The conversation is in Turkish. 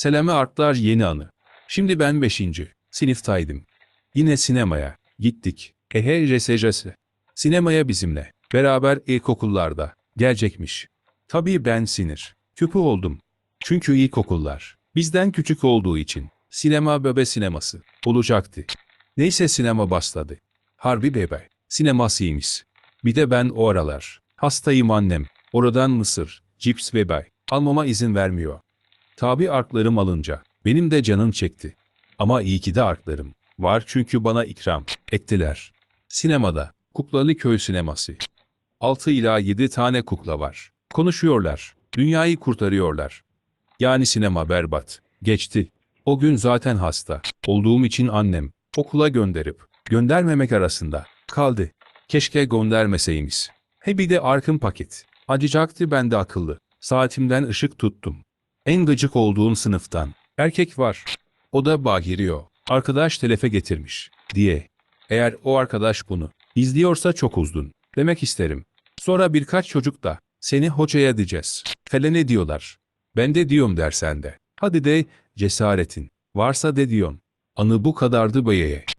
Selami Artlar yeni anı. Şimdi ben 5. sınıftaydım. Yine sinemaya gittik. Ehe resecesi. Sinemaya bizimle. Beraber ilkokullarda. Gelecekmiş. Tabii ben sinir. Küpü oldum. Çünkü ilkokullar. Bizden küçük olduğu için. Sinema bebe sineması. Olacaktı. Neyse sinema başladı. Harbi bebe. Sinemasıymış. Bir de ben o aralar. Hastayım annem. Oradan mısır, cips ve. Almama izin vermiyor. Tabi arklarım alınca. Benim de canım çekti. Ama iyi ki de arklarım. Var çünkü bana ikram ettiler. Sinemada. Kuklalı köy sineması. 6 ila 7 tane kukla var. Konuşuyorlar. Dünyayı kurtarıyorlar. Yani sinema berbat. Geçti. O gün zaten hasta. Olduğum için annem okula gönderip göndermemek arasında kaldı. Keşke göndermeseymiş. He bir de arkın paket. Acıcaktı ben de akıllı. Saatimden ışık tuttum. En gıcık olduğum sınıftan. Erkek var. O da bağırıyor. Arkadaş telefe getirmiş. Diye. Eğer o arkadaş bunu izliyorsa çok uzdun. Demek isterim. Sonra birkaç çocuk da seni hocaya diyeceğiz. Falan ne diyorlar. Ben de diyorum dersen de. Hadi de cesaretin. Varsa de diyorsun. Anı bu kadardı beyeye.